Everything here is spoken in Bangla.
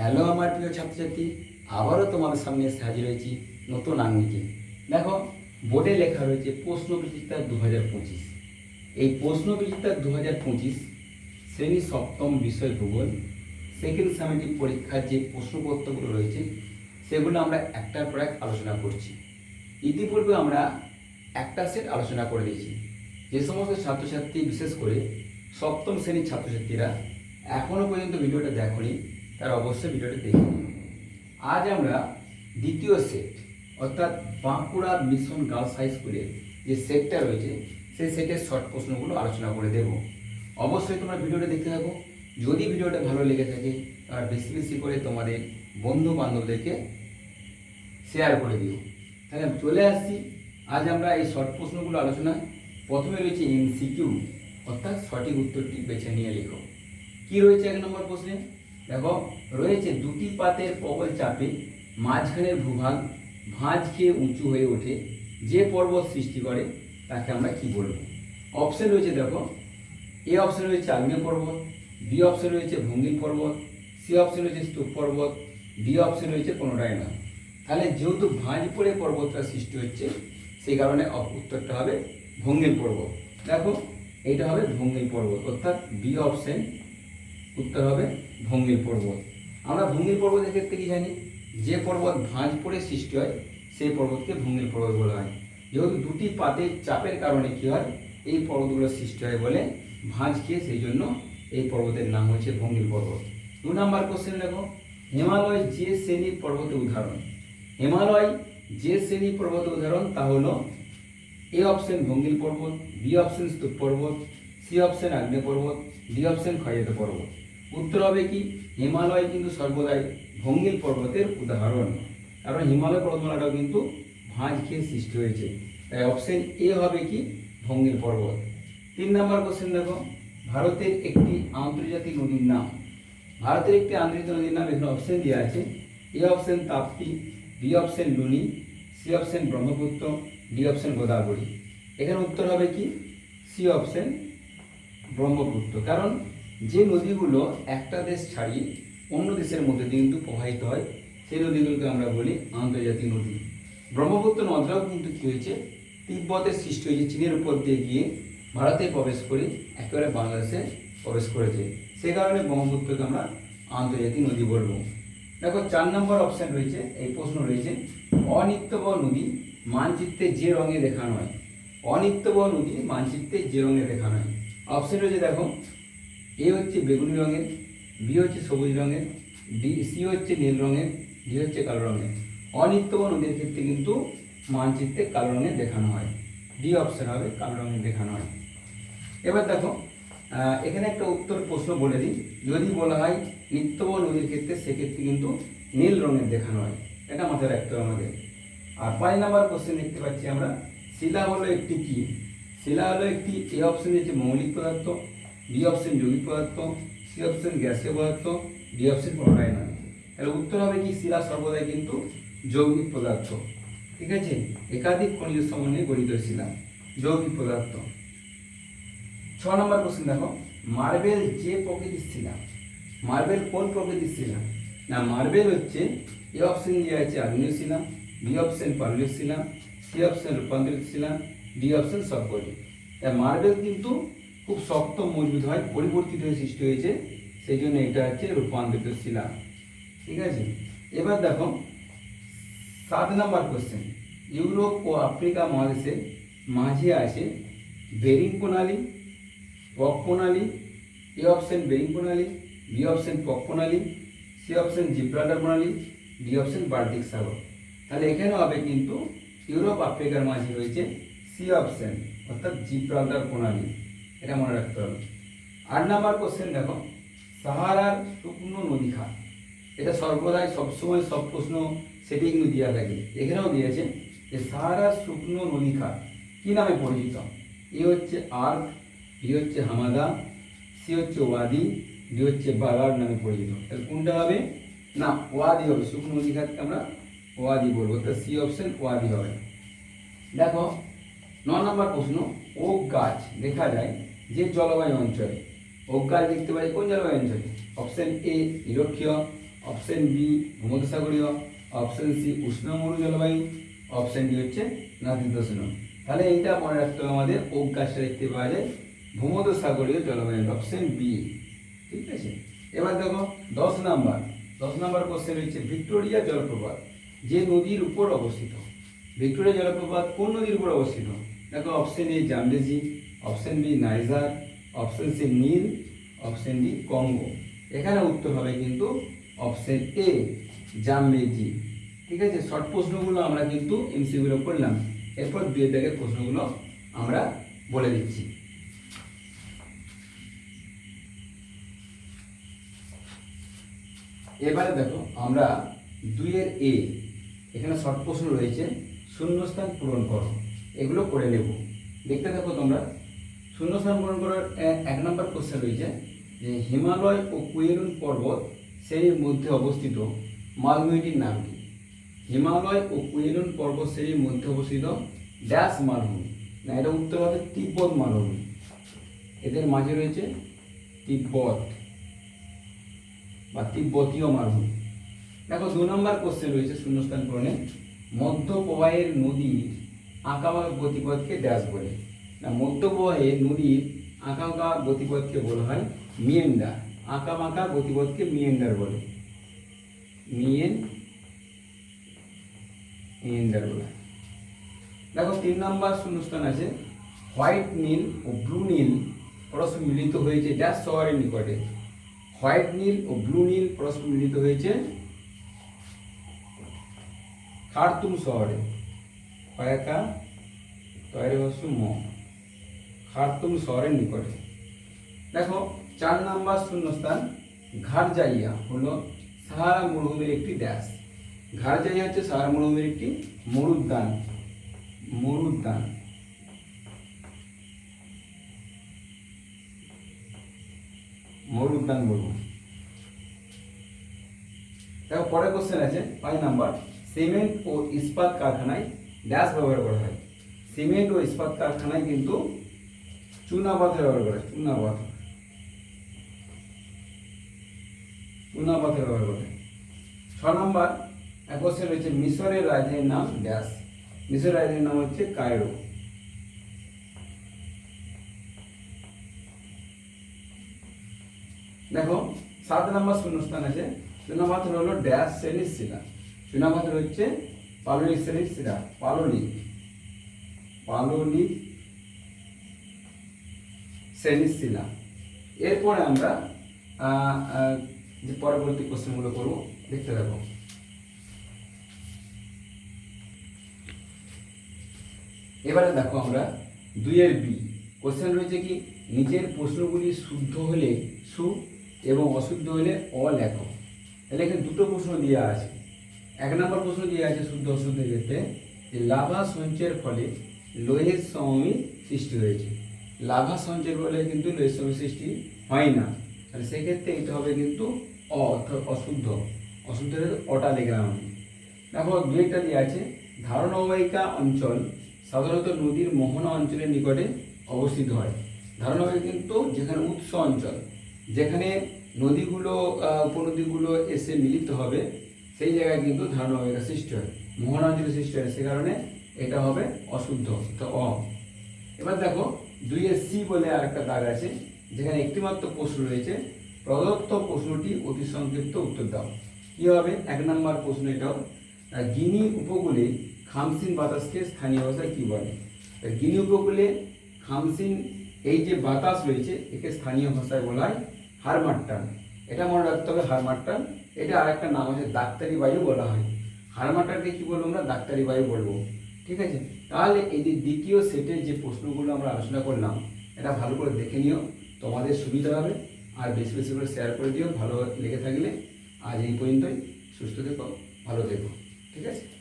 হ্যালো আমার প্রিয় ছাত্রছাত্রী। আবারও তোমাদের সামনে হাজির হয়েছি নতুন আঙ্গিকে। দেখো, বোর্ডে লেখা রয়েছে প্রশ্ন বিচিত্রা দু হাজার পঁচিশ। এই প্রশ্ন বিচিত্রা দু হাজার পঁচিশ শ্রেণি সপ্তম বিষয় ভূগোল সেকেন্ড সামেটিভ পরীক্ষার যে প্রশ্নপত্রগুলো রয়েছে, সেগুলো আমরা একটার পর এক আলোচনা করছি। ইতিপূর্বে আমরা একটা সেট আলোচনা করে দিয়েছি। যে সমস্ত ছাত্রছাত্রী, বিশেষ করে সপ্তম শ্রেণির ছাত্রছাত্রীরা এখনও পর্যন্ত ভিডিওটা দেখনি তারা অবশ্যই ভিডিওটা দেখে আজ আমরা দ্বিতীয় সেট অর্থাৎ বাঁকুড়া মিশন গার্লস হাই স্কুলের যে সেটটা রয়েছে, সেই সেটের শর্ট প্রশ্নগুলো আলোচনা করে দেব। অবশ্যই তোমরা ভিডিওটা দেখতে থাকো। যদি ভিডিওটা ভালো লেগে থাকে তার বেশি বেশি করে তোমাদের বন্ধু বান্ধবদেরকে শেয়ার করে দিও। তাহলে চলে আসছি। আজ আমরা এই শর্ট প্রশ্নগুলো আলোচনা, প্রথমে রয়েছে এমসিকিউ অর্থাৎ সঠিক উত্তরটি বেছে নিয়ে লেখো। কি রয়েছে এক নম্বর প্রশ্নে? দেখো রয়েছে দুটি পাতের প্রবল চাপে মাঝখানের ভূভাগ ভাঁজ খেয়ে উঁচু হয়ে ওঠে। যে পর্বত সৃষ্টি করে, তাকে আমরা কি বলব? অপশন রয়েছে দেখো এ অপশন রয়েছে আগ্নেয় পর্বত বি অপশন রয়েছে ভঙ্গি পর্বত সি অপশন রয়েছে স্তূপ পর্বত ডি অপশন রয়েছে কোনোটাই না তাহলে যেহেতু ভাঁজ পড়ে পর্বতটা সৃষ্টি হচ্ছে, সেই কারণে উত্তরটা হবে ভঙ্গিল পর্বত। দেখো এটা হবে ভঙ্গিল পর্বত, অর্থাৎ বি অপশন উত্তর হবে ভঙ্গিল পর্বত। আমরা ভঙ্গিল পর্বতের ক্ষেত্রে কি জানি? যে পর্বত ভাঁজ পড়ে সৃষ্টি হয়, সেই পর্বতকে ভঙ্গির পর্বত বলা হয়। যেহেতু দুটি পাতের চাপের কারণে কি হয়? এই পর্বতগুলো সৃষ্টি হয় বলে ভাঁজ খেয়ে সেই জন্য এই পর্বতের নাম হচ্ছে ভঙ্গির পর্বত। দু নাম্বার কোশ্চেন দেখো, হিমালয় যে শ্রেণির পর্বতের উদাহরণ। হিমালয় যে শ্রেণির পর্বতের উদাহরণ, তা হলো এ অপশন ভঙ্গিল পর্বত, বি অপশন স্তূপ পর্বত, সি অপশন আগ্নেয় পর্বত, ডি অপশন ক্ষয়জাত পর্বত। উত্তর হবে কি? হিমালয় কিন্তু সর্বদাই ভঙ্গিল পর্বতের উদাহরণ। কারণ হিমালয় পর্বতমালাটাও কিন্তু ভাঁজ খেয়ে সৃষ্টি হয়েছে। তাই অপশন এ হবে কি? ভঙ্গিল পর্বত। তিন নম্বর কোশ্চেন দেখো। ভারতের একটি আন্তর্জাতিক নদীর নাম। ভারতের একটি আন্তর্জাতিক নদীর নাম এখানে অপশন দেওয়া আছে। A option Tapti B option Luni C option Brahmaputra D option Godavari. এখানে উত্তর হবে কি? C option Brahmaputra. কারণ যে নদীগুলো একটা দেশ ছাড়িয়ে অন্য দেশের মধ্যে কিন্তু প্রবাহিত হয়, সেই নদীগুলোকে আমরা বলি আন্তর্জাতিক নদী। ব্রহ্মপুত্র নদীরাও কিন্তু কী হয়েছে? তিব্বতের সৃষ্টি হয়েছে, চীনের উপর দিয়ে গিয়ে ভারতে প্রবেশ করে একেবারে বাংলাদেশে প্রবেশ করেছে। সে কারণে ব্রহ্মপুত্রকে আমরা আন্তর্জাতিক নদী বলব। দেখো, চার নম্বর অপশন রয়েছে, এই প্রশ্ন রয়েছে অনিত্যব নদী মানচিত্রে যে রঙে দেখানো হয় অনিত্যব নদী মানচিত্রে যে রঙে দেখানো হয় অপশন রয়েছে, দেখো এ হচ্ছে বেগুনি রঙের বি হচ্ছে সবুজ রঙের ডি সি হচ্ছে নীল রঙের ডি হচ্ছে কালো রঙের। অনিত্যব নদীর ক্ষেত্রে কিন্তু মানচিত্রে কালো রঙে দেখানো হয়। ডি অপশন হবে কালো রঙে দেখানো হয়। এবার দেখো এখানে একটা উত্তর প্রশ্ন বলে দিই। যদি বলা হয় নিত্যব নদীর ক্ষেত্রে, সেক্ষেত্রে কিন্তু নীল রঙের দেখানো হয়। এটা মাথায় রাখতে হবে আমাদের। আর পাঁচ নাম্বার কোশ্চেন দেখতে পাচ্ছি আমরা। শিলা হলো একটি কি? শিলা হলো একটি এ অপশন হচ্ছে মৌলিক পদার্থ। বি অপশন যৌগিক পদার্থ সি অপশন গ্যাসীয় পদার্থ ডি অপশন কোনোটাই নয় তাহলে উত্তর হবে কি? শিলা সর্বদাই কিন্তু যৌগিক পদার্থ। ঠিক আছে? একাধিক খনিজ সমন্বয়ে গঠিত শিলা যৌগিক পদার্থ। ছ নম্বর কোশ্চেন দেখো। মার্বেল যে প্রকৃতির শিলা। মার্বেল কোন প্রকৃতির শিলা? না মার্বেল হচ্ছে এ অপশন দেওয়া আছে আগ্নেয় শিলা বি অপশন পাললিক শিলা সি অপশন রূপান্তরিত শিলা ডি অপশন সবকটি মার্বেল কিন্তু খুব শক্ত মজবুত হয়, পরিবর্তিত হয়ে সৃষ্টি হয়েছে, সেই জন্য এটা হচ্ছে রূপান্তরিত শিলা। ঠিক আছে? এবার দেখো, সাত নম্বর কোশ্চেন ইউরোপ ও আফ্রিকা মহাদেশে মাঝে আছে বেরিং প্রণালী, পক প্রণালী, এ অপশন বেরিং প্রণালী, বি অপশন পক প্রণালী, সি অপশন জিব্রাল্টার প্রণালী, ডি অপশন বাল্টিক সাগর। তাহলে এখানে হবে কিন্তু ইউরোপ, আফ্রিকার মাঝে রয়েছে সি অপশন, অর্থাৎ জিব্রাল্টার প্রণালী। এটা মনে রাখতে হবে। আট নাম্বার কোশ্চেন দেখো, সাহারার শুকনো নদী খাত এটা সর্বদাই সবসময় সব প্রশ্ন সেটি কিন্তু দেওয়া থাকে। এখানেও দিয়েছে যে সাহারার শুকনো নদী খাত কী নামে পরিচিত? এ হচ্ছে আর্ক, বি হচ্ছে হামাদা, সি হচ্ছে ওয়াদি, ডি হচ্ছে বাগার নামে পরিচিত। তাহলে কোনটা হবে? না, ওয়াদি হবে। শুকনো নদী খাতকে আমরা ওয়াদি বলব। তা সি অপশন ওয়াদি হবে। দেখো, ন নম্বর প্রশ্ন ওক গাছ, দেখা যায় যে জলবায়ু অঞ্চলে গাছ দেখতে পাই কোন জলবায়ু অঞ্চলে? অপশন এ নিরক্ষীয় অপশন বি ভূমধ্যসাগরীয় অপশন সি উষ্ণমরু জলবায়ু অপশন ডি হচ্ছে নাতিশীতোষ্ণ। তাহলে এইটা মনে রাখতে হবে আমাদের অভ্যাসটা দেখতে পাওয়া যায় ভূমধ্যসাগরীয় জলবায়ু অপশন বি ঠিক আছে? এবার দেখো, দশ নাম্বার। দশ নাম্বার কোশ্চেন হচ্ছে ভিক্টোরিয়া জলপ্রপাত, যে নদীর উপর অবস্থিত। ভিক্টোরিয়া জলপ্রপাত কোন নদীর উপর অবস্থিত? দেখো option A Zambezi option B Niger option C Neil. Option D Congo এখানে উত্তর হবে কিন্তু অপশন এ জামবেজি ঠিক আছে? শর্ট প্রশ্নগুলো আমরা কিন্তু এমসিগুলো করলাম এরপর দুই দাগের প্রশ্নগুলো আমরা বলে দিচ্ছি। এবারে দেখো, আমরা দুইয়ের এ এখানে শর্ট প্রশ্ন রয়েছে, শূন্যস্থান পূরণ করো। এগুলো করে নেব। দেখতে দেখো তোমরা। শূন্যস্থান পূরণ করার এক নম্বর কোশ্চেন রয়েছে যে হিমালয় ও কুয়েলুন পর্বত শ্রেণির মধ্যে অবস্থিত মালভূমিটির নাম কি? হিমালয় ও কুয়েলুন পর্বত শ্রেণির মধ্যে অবস্থিত ড্যাশ মালভূমি। না, এটা উত্তর হবে তিব্বত মালভূমি। এদের মাঝে রয়েছে তিব্বত বা তিব্বতীয় মালভূমি। দেখো, দু নম্বর কোশ্চেন রয়েছে শূন্যস্থান পূরণে। মধ্য প্রবাহের নদীর আঁকাবাঁকা গতিপথকে ড্যাশ বলে। মধ্য নদীর আঁকাবাঁকা গতিপথকে বলা হয় মিয়েন্ডার আঁকা বাঁকা গতিপথকে মিয়েন্ডার বলে। মিয়েন মিয়েন্ডার বলে দেখো, তিন নম্বর শূন্যস্থান আছে। হোয়াইট নীল ও ব্লু নীল পরস্পর মিলিত হয়েছে ড্যাশ শহরের নিকটে। হোয়াইট নীল ও ব্লু নীল পরস্পর মিলিত হয়েছে খারতুম শহরে। কয়েকা? তৈরি হচ্ছে ম খারতুম শহরের নিকটে। দেখো, চার নাম্বার শূন্যস্থান ঘাটজাইয়া হলো সাহারা মরুভূমির একটি ড্যাশ ঘাটজাইয়া হচ্ছে সাহারা মরুভূমির একটি মরুদ্যান। মরুদ্যান। মরুদ্যান বলব। দেখো, পরের কোশ্চেন আছে, পাঁচ নাম্বার। সিমেন্ট ও ইস্পাত কারখানায় ড্যাশ ব্যবহার করা হয়। সিমেন্ট ও ইস্পাত কারখানায় কিন্তু চুনা পাথর ব্যবহার করে হয় চুনা পাথর চুনা পাথর ব্যবহার করে। ছ নম্বর এক কোশ্চেন রয়েছে মিশরের রাজধানীর নাম ড্যাশ। মিশরের রাজধানীর নাম হচ্ছে কায়রো। দেখো, সাত নম্বর শূন্যস্থান আছে। চুনাপাথর হলো ড্যাশ শ্রেণির শিলা। চুনাপাথর হচ্ছে পাললিক শ্রেণির শিলা, পাললিক। পাললিক শিলা এরপরে আমরা যে পরবর্তী কোশ্চেনগুলো করব, দেখতে থাকো। এবারে দেখো আমরা দুইয়ের বি। কোশ্চেন রয়েছে কি, নিজের প্রশ্নগুলি শুদ্ধ হলে সু এবং অশুদ্ধ হলে অ লেখো। তাহলে এখানে দুটো প্রশ্ন দেওয়া আছে। এক নম্বর প্রশ্ন দেওয়া আছে শুদ্ধ অশুদ্ধ ক্ষেত্রে, যে লাভা সঞ্চয়ের ফলে লোহের সমী সৃষ্টি হয়েছে। লাভা সঞ্চয়ের ফলে কিন্তু লোহের সৃষ্টি হয় না। তাহলে সেক্ষেত্রে এটা হবে কিন্তু অ, অর্থাৎ অশুদ্ধ। অশুদ্ধ অটা লিখলাম আমি দেখো, দু একটা দিয়ে আছে। ধারণ অববাহিকা অঞ্চল সাধারণত নদীর মোহনা অঞ্চলের নিকটে অবস্থিত হয়। ধারণ অববাহিকা কিন্তু যেখানে উৎস অঞ্চল, যেখানে নদীগুলো উপনদীগুলো এসে মিলিত হবে, সেই জায়গায় কিন্তু ধারণ অববাহিকা সৃষ্টি হয়। মোহনা অঞ্চলে সৃষ্টি হয়। সে কারণে এটা হবে অশুদ্ধ তো অ। এবার দেখো দুইয়ের সি বলে আর একটা দাগ আছে, যেখানে একটিমাত্র প্রশ্ন রয়েছে, প্রদত্ত প্রশ্নটি অতি সংক্ষিপ্ত উত্তর দাও। কি হবে? এক নম্বর প্রশ্ন এটাও। গিনি উপকূলে খামসিন বাতাসকে স্থানীয় ভাষায় কী বলে? গিনি উপকূলে খামসিন, এই যে বাতাস রয়েছে, একে স্থানীয় ভাষায় বলা হয় হারমাট্টান। এটা মনে রাখতে হবে হারমাট্টান। এটা আর একটা নাম আছে ডাক্তারি বায়ু বলা হয়। হারমাট্টানকে কি বলব আমরা? ডাক্তারি বায়ু বলব। ঠিক আছে? তাহলে এই যে দ্বিতীয় সেটের যে প্রশ্নগুলো আমরা আলোচনা করলাম, এটা ভালো করে দেখে নিও। তোমাদের সুবিধা হবে। আর বেশি বেশি করে শেয়ার করে দিও। ভালো লেগে থাকলে আজ এই পর্যন্তই। সুস্থ থেকো, ভালো থেকো। ঠিক আছে?